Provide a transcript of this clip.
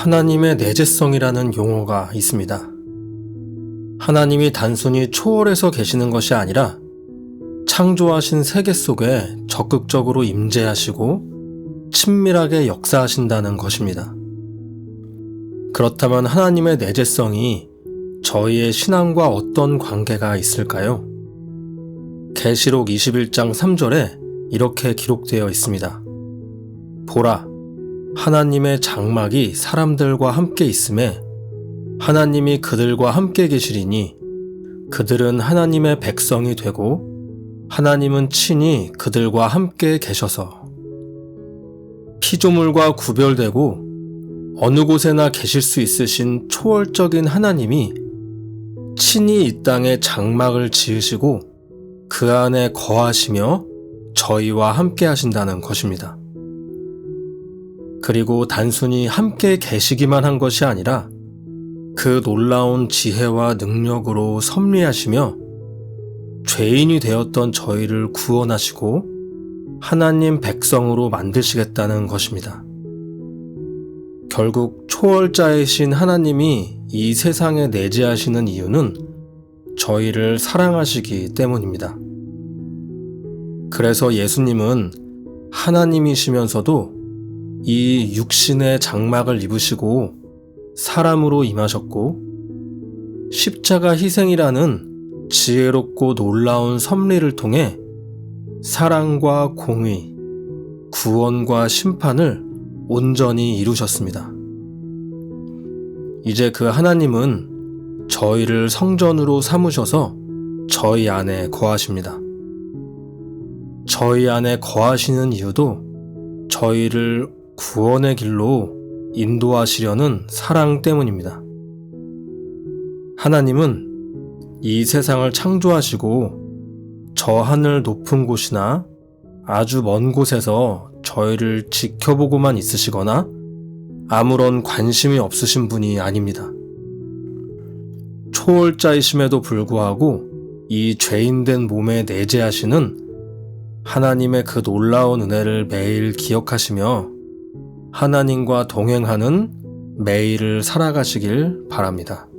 하나님의 내재성이라는 용어가 있습니다. 하나님이 단순히 초월해서 계시는 것이 아니라 창조하신 세계 속에 적극적으로 임재하시고 친밀하게 역사하신다는 것입니다. 그렇다면 하나님의 내재성이 저희의 신앙과 어떤 관계가 있을까요? 계시록 21장 3절에 이렇게 기록되어 있습니다. 보라, 하나님의 장막이 사람들과 함께 있음에 하나님이 그들과 함께 계시리니 그들은 하나님의 백성이 되고 하나님은 친히 그들과 함께 계셔서 피조물과 구별되고 어느 곳에나 계실 수 있으신 초월적인 하나님이 친히 이 땅에 장막을 지으시고 그 안에 거하시며 저희와 함께 하신다는 것입니다. 그리고 단순히 함께 계시기만 한 것이 아니라 그 놀라운 지혜와 능력으로 섭리하시며 죄인이 되었던 저희를 구원하시고 하나님 백성으로 만드시겠다는 것입니다. 결국 초월자이신 하나님이 이 세상에 내재하시는 이유는 저희를 사랑하시기 때문입니다. 그래서 예수님은 하나님이시면서도 이 육신의 장막을 입으시고 사람으로 임하셨고 십자가 희생이라는 지혜롭고 놀라운 섭리를 통해 사랑과 공의, 구원과 심판을 온전히 이루셨습니다. 이제 그 하나님은 저희를 성전으로 삼으셔서 저희 안에 거하십니다. 저희 안에 거하시는 이유도 저희를 구원의 길로 인도하시려는 사랑 때문입니다. 하나님은 이 세상을 창조하시고 저 하늘 높은 곳이나 아주 먼 곳에서 저희를 지켜보고만 있으시거나 아무런 관심이 없으신 분이 아닙니다. 초월자이심에도 불구하고 이 죄인된 몸에 내재하시는 하나님의 그 놀라운 은혜를 매일 기억하시며 하나님과 동행하는 매일을 살아가시길 바랍니다.